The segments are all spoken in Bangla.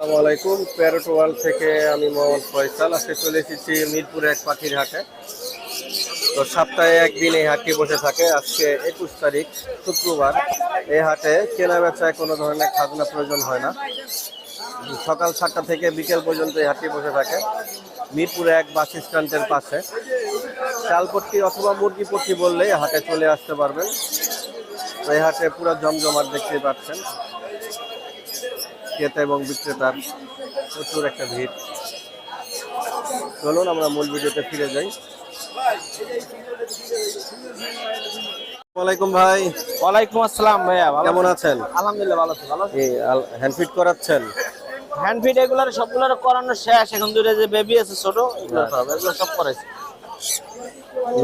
আসসালামু আলাইকুম। প্যারোট ওয়ার্ল্ড থেকে আমি মোহাম্মদ ফয়সাল। আজকে চলে এসেছি মিরপুর এক পাখির হাটে। তো সপ্তাহে একদিন এই হাটটি বসে থাকে। আজকে একুশ তারিখ, শুক্রবার। এই হাটে কেনা বেচায় কোনো ধরনের খাজনা প্রয়োজন হয় না। সকাল সাতটা থেকে বিকেল পর্যন্ত এই হাটটি বসে থাকে। মিরপুরে এক বাস স্ট্যান্ডের পাশে। চালপট্টি অথবা মুরগি পট্টি বললে হাটে চলে আসতে পারবেন। তো এই হাটে পুরো জমজমাট দেখতেই পাচ্ছেন। ক্রেতা এবং বিক্রেতার প্রচুর একটা ভিড়। চলুন আমরা মূল ভিডিওতে ফিরে যাই। ওয়ালাইকুম ভাই। ওয়ালাইকুম আসসালাম ভাইয়া কেমন আছেন? আলহামদুলিল্লাহ ভালো আছি ভালো এই হ্যান্ড ফিট করাচ্ছেন? হ্যান্ড ফিট এগুলোর সবগুলোর করানো শেষ এখন দূরে যে বেবি আছে ছোট এগুলো হবে সব করেছে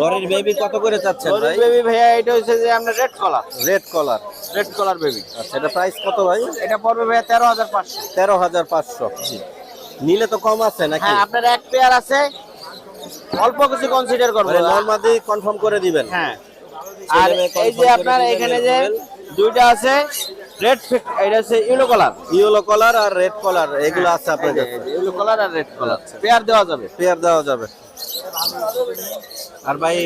লরির বেবি কত করে চাচ্ছেন ভাই? বেবি ভাইয়া এটা হচ্ছে যে আমরা red colour red colour red colour baby আচ্ছা এটা প্রাইস কত ভাই? এটা পড়বে ভাইয়া তেরো হাজার পাঁচশো। তেরো হাজার পাঁচশো। নিলে তো কম আছে নাকি? হ্যাঁ আপনার এক পেয়ার আছে। অল্প কিছু কনসিডার করব মানে নর্মাদি কনফার্ম করে দিবেন। হ্যাঁ। আর এই যে আপনার এখানে যে দুইটা আছে রেড এটা হচ্ছে ইউলো কালার ইয়েলো কলার আর রেড কলার এগুলো আছে আপনার কাছে। ইউলো কালার আর রেড কালার পেয়ার দেওয়া যাবে। পেয়ার দেওয়া যাবে। আর ভাই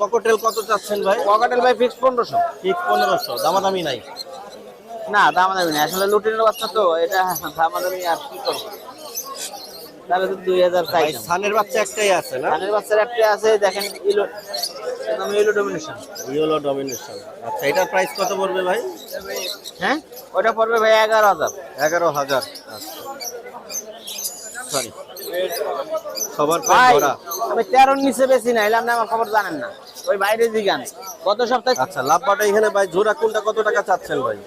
ককটেল কত চাচ্ছেন ভাই? পকেটেল ভাই ফিক্স পনেরোশো। ঠিক পনেরোশো দামাদামি নাই? না দাম দামি না আসলে লুটিনের বাচ্চা তো এটা দাম দামি আর কি করব? তাহলে তো দুই হাজার চাই সানের বাচ্চা একটাই আছে না? ধানের বাচ্চার একটা আছে দেখেন yellow yellow domination yellow domination আচ্ছা এটার প্রাইস কত পড়বে ভাই? হ্যাঁ? ওটা পড়বে ভাই এগারো হাজার। এগারো হাজার। আচ্ছা। সরি সবার ভাই আমি তেরোর নিচে বেশি না এলে আপনি আমার খবর জানেন না। ওই বাইরে জিগান গত সপ্তাহে আচ্ছা লাভবাটা এখানে ভাই জোড়া কোনটা কত টাকা চাচ্ছেন ভাই?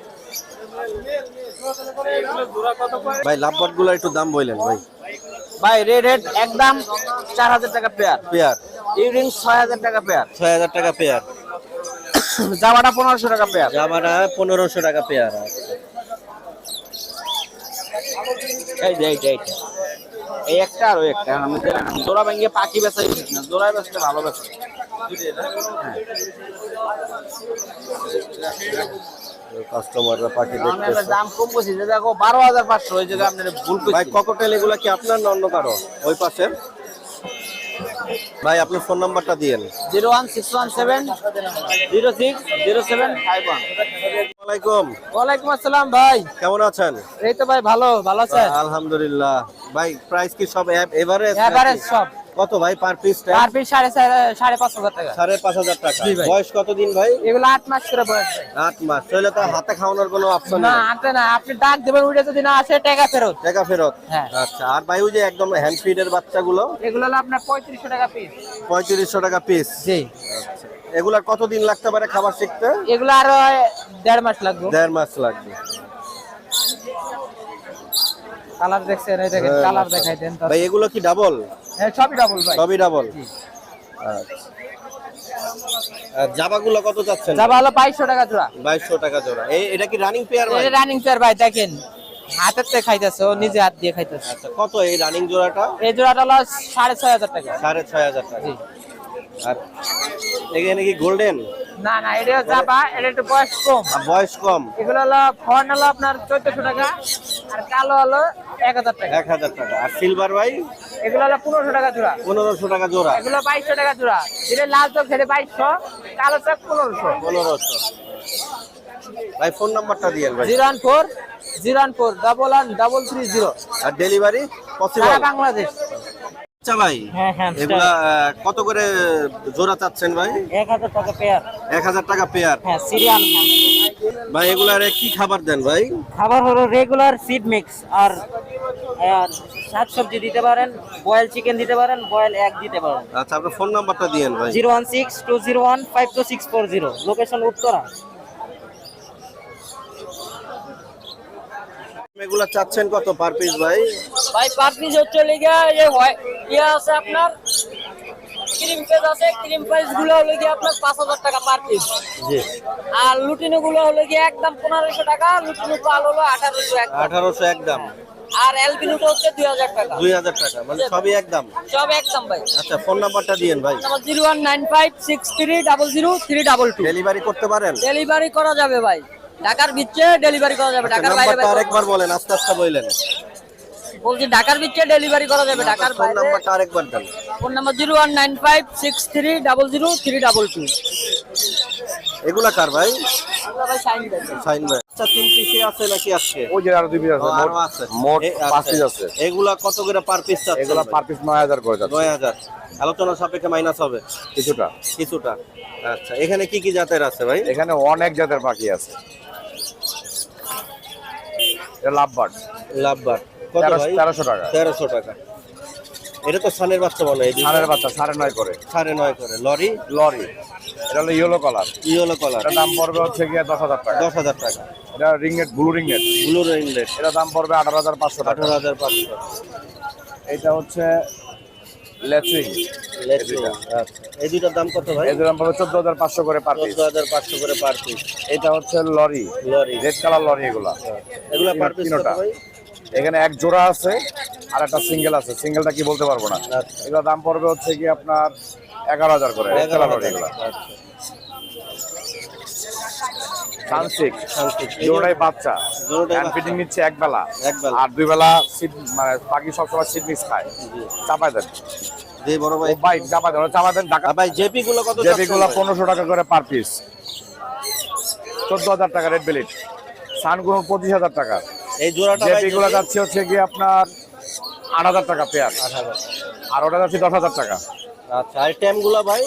ভাই লাভবাটগুলো একটু দাম বললেন ভাই। ভাই রেড হেড একদম চার হাজার টাকা পেয়ার পেয়ার। ইউরিং ছয় হাজার টাকা পেয়ার ছয় হাজার টাকা পেয়ার। জামাটা পনেরোশো টাকা পেয়ার জামাটা পনেরোশো টাকা পেয়ার। এই যে এইটা এই একটা আর ওই একটা। আমি। জোড়া ভেঙে পাখি বেচা না জোড়ায় বেচতে ভালো বেচা। কাস্টমাররা পাখি দেখতেছে। দাম কম দেখো বারো হাজার পাঁচশো ওই জায়গায় আপনার ভুল ভাই করছি। ককটেল এগুলা কি আপনার না অন্য কারও? ওই পাশের? ভাই আপনার ফোন নাম্বারটা দিয়েন zero one six one seven zero six zero seven five one. ওয়ালাইকুম। ওয়ালাইকুম আসসালাম ভাই। কেমন আছেন? এই তো ভাই ভালো ভালো আছেন? আলহামদুলিল্লাহ। ভাই প্রাইস কি সব এভারেজ এভারেজ সব। কত ভাই পার পিস পার পিস সাড়ে সাড়ে পাঁচ হাজার টাকা। সাড়ে পাঁচ হাজার টাকা। বয়স কতদিন ভাই? এগুলো আট মাস করে বয়স ভাই। আট মাস। তাহলে তো হাতে খাওয়ানোর কোনো অপশন না হাতে না। আপনি ডাক দেবেন উঠে যদি না আসে টাকা ফেরত। টাকা ফেরত? হ্যাঁ। আচ্ছা আর ভাই ওই যে একদম হ্যান্ড ফিডের বাচ্চাগুলো? এগুলো হলো আপনার পঁয়ত্রিশশো টাকা পিস পঁয়ত্রিশশো টাকা পিস জি। আচ্ছা। এগুলার কতদিন লাগতে পারে খাবার শিখতে? এগুলো আরও দেড় মাস লাগবে। দেড় মাস লাগবে। কালার দেখছেন এই দেখেন হ্যাঁ, কালার দেখাই দেন ভাই এগুলো কি ডাবল হ্যাঁ, সবই ডাবল ভাই। সবই ডাবল। আচ্ছা। জাবাগুলো কত চাচ্ছেন? যাবা হলো বাইশশো টাকা জোড়া। বাইশশো টাকা জোড়া। এই এটা কি রানিং পেয়ার ভাই? এটা রানিং পেয়ার ভাই দেখেন হাতের থেকে খাইতেছে ও নিজে হাত দিয়ে খাইতেছে। আচ্ছা কত এই রানিং জোড়াটা? এই জোড়াটা হলো সাড়ে ছয় হাজার টাকা। সাড়ে ছয় হাজার টাকা। জি। আর এখানে কি গোল্ডেন না না এটা যাবা এটা একটু বয়স কম। বয়স কম। এগুলো হলো ফর্ন হলো আপনার চোদ্দশো টাকা আর কালো হলো এক হাজার টাকা। এক হাজার টাকা। আর সিলভার ভাই? এগুলো হলো পনেরোশো টাকা জোড়া। পনেরোশো টাকা জোড়া। এগুলো বাইশশো টাকা জোড়া। যেটা লাল চোখ সেটা বাইশশো কালো চোখ পনেরোশো। পনেরোশো। ভাই ফোন নাম্বারটা দিয়েন ভাই। Zero one four zero one four double one double three zero আর ডেলিভারি পসিবল বাংলাদেশ। আচ্ছা ভাই হ্যাঁ হ্যাঁ এগুলা কত করে জোড়া চাচ্ছেন ভাই? এক হাজার টাকা পেয়ার। এক হাজার টাকা পেয়ার। হ্যাঁ সিরিয়াল ভাই এগুলারে কি খাবার দেন ভাই? খাবার হলো রেগুলার সিড মিক্স আর আর শাকসবজি দিতে পারেন বয়েল চিকেন দিতে পারেন বয়েল এগ দিতে পারেন। আচ্ছা আপনার ফোন নাম্বারটা দিয়েন ভাই। Zero one six two zero one five two six four zero. Location Uttara. এগুলা চাচ্ছেন কত পার পিস ভাই? ভাই পার পিস হচ্ছে লেগে ইয়ে আছে আপনার ক্রিম পেজ আছে ক্রিম পেজগুলো হলো গিয়ে আপনার পাঁচ হাজার টাকা পার পিস আর লুটিনো গুলো হলো গিয়ে একদম পনেরোশো টাকা লুটিনো পাল হলো আঠারোশো আঠারোশো একদম। আর এলবিনুটো হচ্ছে টাকা। টাকা মানে সবই একদম? সব একদম ভাই। আচ্ছা ফোন নাম্বারটা দিয়েন ভাই। ডেলিভারি করতে পারেন? ডেলিভারি করা যাবে ভাই। ঢাকার ভিতরে ডেলিভারি করা যাবে আচ্ছা, ঢাকার বাইরে। আরেকবার বলেন আস্তে আস্তে বললেন। বলছি ঢাকার ভিতরে ডেলিভারি করা যাবে ঢাকার ফোন নাম্বারটা আরেকবার দেন। Phone number zero one nine five six three double zero three double two এগুলা কার ভাই? ভাই সাইন ভাই। আচ্ছা তিন পিসে আছে নাকি আজকে? ওই যে আরও দুই পিস আছে মোট- আছে। মোট পাঁচ আচ্ছা। পিস আছে। এগুলা কত করে পার পিস এগুলো পার পিস নয় হাজার করে যাচ্ছে। নয় হাজার। আলোচনা সাপেক্ষে মাইনাস হবে। কিছুটা। কিছুটা। আচ্ছা এখানে কি কি জাতের আছে ভাই? এখানে অনেক জাতের পাখি আছে। এটা লাভবার্ড। লাভবার কত ভাই? টাকা। টাকা। এটা তো সানের বাচ্চা বাচ্চা সাড়ে নয় করে। সাড়ে নয় করে। লরি? লরি। এটা হলো ইয়েলো কালার ইয়েলো কলার এটা দাম পড়বে হচ্ছে গিয়ে দশ হাজার টাকা। দশ হাজার টাকা। এটা ব্লু ব্লু এটা দাম পড়বে আঠারো হাজার পাঁচশো টাকা। আঠারো হাজার পাঁচশো এটা হচ্ছে আচ্ছা। এই দুইটার দাম কত ভাই? দাম পড়বে চোদ্দ হাজার পাঁচশো করে পার পিস চোদ্দ হাজার পাঁচশো করে পার পিস এটা হচ্ছে lory. Lory. Red colour lory এগুলা। এগুলা পার পিস ভাই? এখানে এক জোড়া আছে আর একটা সিঙ্গেল আছে। সিঙ্গেলটা কি বলতে পারব না। আচ্ছা। এগুলো দাম পড়বে হচ্ছে কি আপনার এগারো হাজার করে এগারো হাজার এগুলা। আচ্ছা। সানসিক জোড়াই বাচ্চা। হ্যান্ড ফিটিং নিচ্ছে এক বেলা। আর দুই বেলা সিট মানে পাখি সবসময় সিট মিক্স খায়। দেন। জি বড় ভাই। ভাই চাপাই দেন। টাকা আর ভাই জেপি গুলো কত জেপি গুলো পনেরোশো টাকা করে পার পিস চোদ্দ হাজার টাকা রেড বেলিট সানগুলো পঁচিশ হাজার টাকা। এই জোড়াটা ভাই জেপি যাচ্ছে হচ্ছে কি আপনার আট হাজার টাকা পেয়ার। আট হাজার। আর ওটা যাচ্ছে দশ হাজার টাকা। আচ্ছা আর ট্যাম ভাই?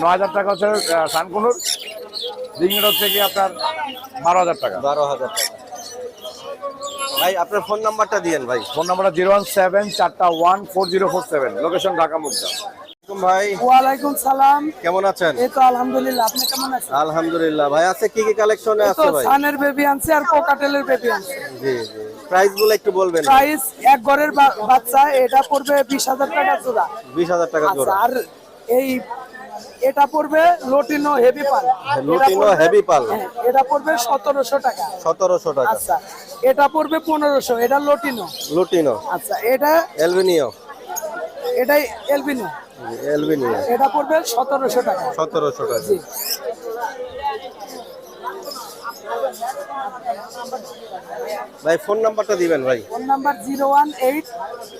ন হাজার টাকা হচ্ছে সানকুনুর। রিংয়ের হচ্ছে কি আপনার বারো হাজার টাকা। বারো হাজার টাকা। ভাই আপনার ফোন নাম্বারটা দিয়েন ভাই। ফোন নাম্বারটা জিরো ওয়ান সেভেন চারটা one four zero four seven. Location Dhaka Mugda. ভাই। ওয়ালাইকুম সালাম। কেমন আছেন? এই তো আলহামদুলিল্লাহ আপনি কেমন আছেন? আলহামদুলিল্লাহ ভাই আছে কি কি কালেকশনে আছে ভাই? সানের বেবি আনছে আর কোকাটেলের বেবি আনছে। জি জি। প্রাইসগুলো একটু বলবেন। প্রাইস এক ঘরের বাচ্চা এটা পড়বে বিশ হাজার টাকা জোড়া। টাকা আচ্ছা জোড়া। আর এই এটা পড়বে লোটিনো হেভি পাল লুটিনো হেভি পাল এটা পড়বে সতেরোশো টাকা। সতেরোশো টাকা। আচ্ছা এটা পড়বে পনেরোশো এটা লোটিনো লুটিনো আচ্ছা এটা এলবিনিও এটাই এলবিনো এলবিনিও এটা পড়বে সতেরোশো টাকা। সতেরোশো টাকা। জি। ভাই ফোন নাম্বারটা দিবেন ভাই। Phone number zero one eight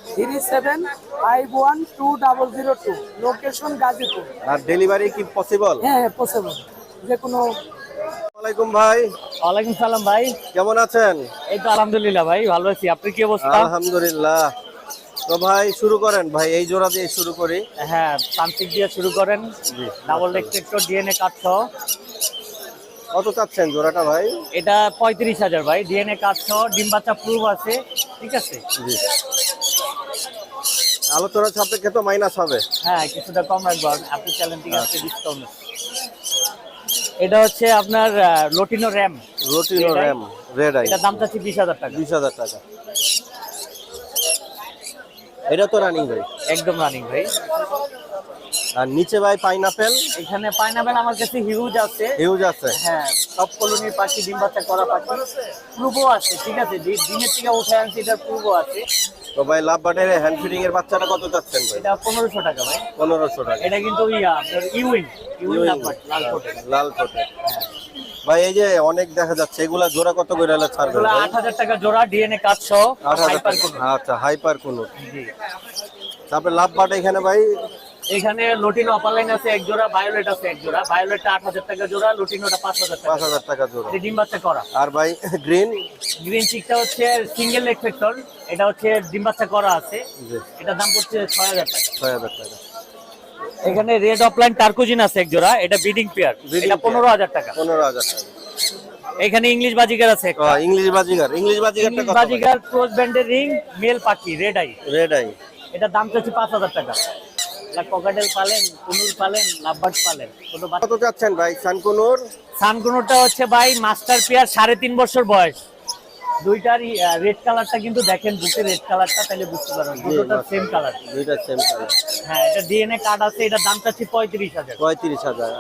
three seven five one two double zero two. Location Gazipur. আর ডেলিভারি কি পসিবল হ্যাঁ হ্যাঁ পসিবল যে কোনো ওয়ালাইকুম ভাই। ওয়ালাইকুম সালাম ভাই। কেমন আছেন? এই তো আলহামদুলিল্লাহ ভাই ভালো আছি। আপনি কি অবস্থা? আলহামদুলিল্লাহ। তো ভাই শুরু করেন। ভাই এই জোড়া দিয়ে শুরু করি। হ্যাঁ তান্ত্রিক দিয়ে শুরু করেন। ডাবল রেক্টেক্টর ডিএনএ কার্ড সহ। কত চাচ্ছেন জোড়াটা ভাই? এটা পঁয়ত্রিশ হাজার ভাই ডিএনএ কার্ড সহ। ডিম বাচ্চা প্রুফ আছে ঠিক আছে? জি। আলোচনা সাপেক্ষে তো মাইনাস হবে। হ্যাঁ কিছুটা কম রাখব। আপনি চ্যালেঞ্জ থেকে আসছে ডিসকাউন্ট এটা হচ্ছে আপনার lutino ram lutino ram red eye এটা দাম চাচ্ছি বিশ হাজার টাকা। বিশ হাজার টাকা। এটা তো রানিং ভাই একদম রানিং ভাই আর নিচে ভাই পাইনাপেল এখানে পাইনাপেল আমার কাছে হিউজ আছে। হিউজ আছে। হ্যাঁ সব কলোনির পাখি ডিম বাচ্চা করা পাখি। প্রুভও আছে ঠিক আছে ডিমের থেকে উঠে আনছি এটার প্রুভও আছে। তো ভাই লাভ বাটের হ্যান্ড ফিডিং এর বাচ্চাটা কত চাচ্ছেন ভাই? এটা পনেরোশো টাকা ভাই। পনেরোশো টাকা। এটা কিন্তু ইয়া ইউইন ইউইন লাভবাট লাল কোটে লাল কোটে ভাই এই যে অনেক দেখা যাচ্ছে এগুলা জোড়া কত করে হলে ছাড়বেন এগুলো ভাই? আট হাজার টাকা জোড়া ডিএনএ কাজ সহ হাইপার। কোন আচ্ছা হাইপার কোনো জি। তারপরে লাভ বাট এখানে ভাই? এখানে লুটিনো অপারলাইন আছে এক জোড়া ভায়োলেট আছে এক জোড়া। ভায়োলেটটা আট হাজার টাকা জোড়া লুটিনোটা পাঁচ হাজার টাকা পাঁচ হাজার টাকা জোড়া। এটা ডিম বাচ্চা করা। আর ভাই গ্রিন গ্রিন চিকটা হচ্ছে সিঙ্গেল লেগ ফ্যাক্টর এটা হচ্ছে ডিম বাচ্চা করা আছে। জি। এটার দাম পড়ছে ছয় হাজার টাকা। ছয় হাজার টাকা। এখানে রেড অফলাইন টার্কোজিন আছে এক জোড়া এটা ব্রিডিং পেয়ার এটা pair। পনেরো হাজার টাকা। পনেরো হাজার টাকা। এখানে ইংলিশ বাজিগার আছে একটা। ইংলিশ বাজিগার ইংলিশ বাজিগারটা ইংলিশ কত বাজিগার ক্রস ব্যান্ডের রিং মেল পাখি রেড আই রেড আই এটার দাম চাচ্ছি পাঁচ হাজার টাকা। ককাটেল পালেন কুনুর পালেন লাভবার্ড পালেন কত চাচ্ছেন ভাই? সানকুনুর? সানকুনোটা হচ্ছে ভাই মাস্টার পেয়ার সাড়ে তিন বছর বয়স। দুইটার রেড কালারটা কিন্তু দেখেন বুকে রেড কালারটা তাহলে বুঝতে পারবেন। দুটোটা সেম কালার দুইটা সেম কালার হ্যাঁ এটা ডিএনএ কার্ড আছে এটার দাম চাচ্ছি পঁয়ত্রিশ হাজার। পঁয়ত্রিশ হাজার।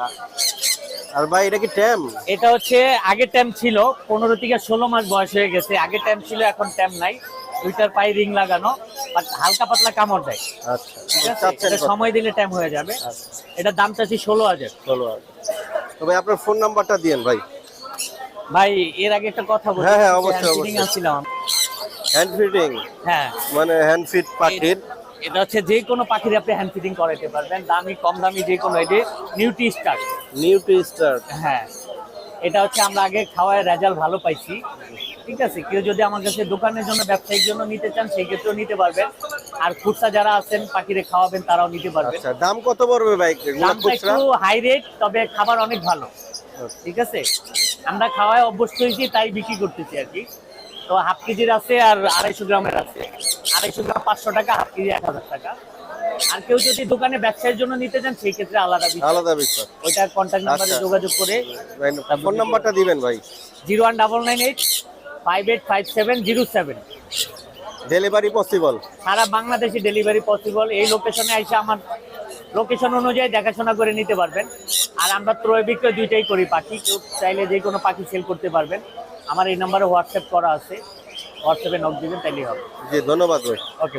আর ভাই এটা কি ট্যাম এটা হচ্ছে আগে টাইম ছিল পনেরো থেকে ষোলো মাস বয়স হয়ে গেছে আগে টাইম ছিল এখন টাইম নাই। দুইটার পায়ে রিং লাগানো বাট হালকা পাতলা কামড় দেয়। আচ্ছা ঠিক আছে? এটা? সময় দিলে টাইম হয়ে যাবে। এটার দাম চাচ্ছি ষোলো হাজার। ষোলো হাজার। তো ভাই আপনার ফোন নাম্বারটা দিয়েন ভাই। ভাই এর আগে একটা কথা বলি হ্যাঁ, হ্যাঁ, অবশ্যই, অবশ্যই। আসছিলাম হ্যান্ড ফিটিং হ্যাঁ। মানে হ্যান্ড ফিট পাখির? এটা হচ্ছে যে কোনো পাখির আপনি হ্যান্ড ফিটিং করাতে পারবেন দামি কম দামি যে কোনো এটি নিউটি স্টার নিউটি স্টার হ্যাঁ। এটা হচ্ছে আমরা আগে খাওয়ায় রেজাল্ট ভালো পাইছি। ঠিক আছে? কেউ যদি আমার কাছে দোকানের জন্য ব্যবসায়িক জন্য নিতে চান সেই ক্ষেত্রেও নিতে পারবেন। আর খুচরা যারা আছেন পাখিরে খাওয়াবেন তারাও নিতে পারবেন। আচ্ছা দাম কত পড়বে বাইক দামটা একটু হাই রেট তবে খাবার অনেক ভালো। ঠিক আছে? আমরা খাওয়ায় অভ্যস্ত হয়েছি তাই বিক্রি করতেছি আর কি। তো হাফ কেজির আছে আর আড়াইশো গ্রামের আছে। আড়াইশো গ্রাম পাঁচশো টাকা হাফ কেজি এক হাজার টাকা। আর কেউ যদি দোকানে ব্যবসায়ের জন্য নিতে চান সেই ক্ষেত্রে আলাদা আলাদা বিষয়। ওইটা কন্ট্যাক্ট নাম্বারে। যোগাযোগ করে ফোন নাম্বারটা দিবেন ভাই। Zero one double nine eight five eight five seven zero seven. Delivery possible সারা বাংলাদেশে ডেলিভারি পসিবল এই লোকেশনে এসে আমার লোকেশন অনুযায়ী দেখাশোনা করে নিতে পারবেন। আর আমরা ক্রয় বিক্রয় দুইটাই করি পাখি। কেউ চাইলে যে কোনো পাখি সেল করতে পারবেন। আমার এই নাম্বারে হোয়াটসঅ্যাপ করা আছে। হোয়াটসঅ্যাপে নক দিবেন তাইলেই হবে। জি ধন্যবাদ ভাই। ওকে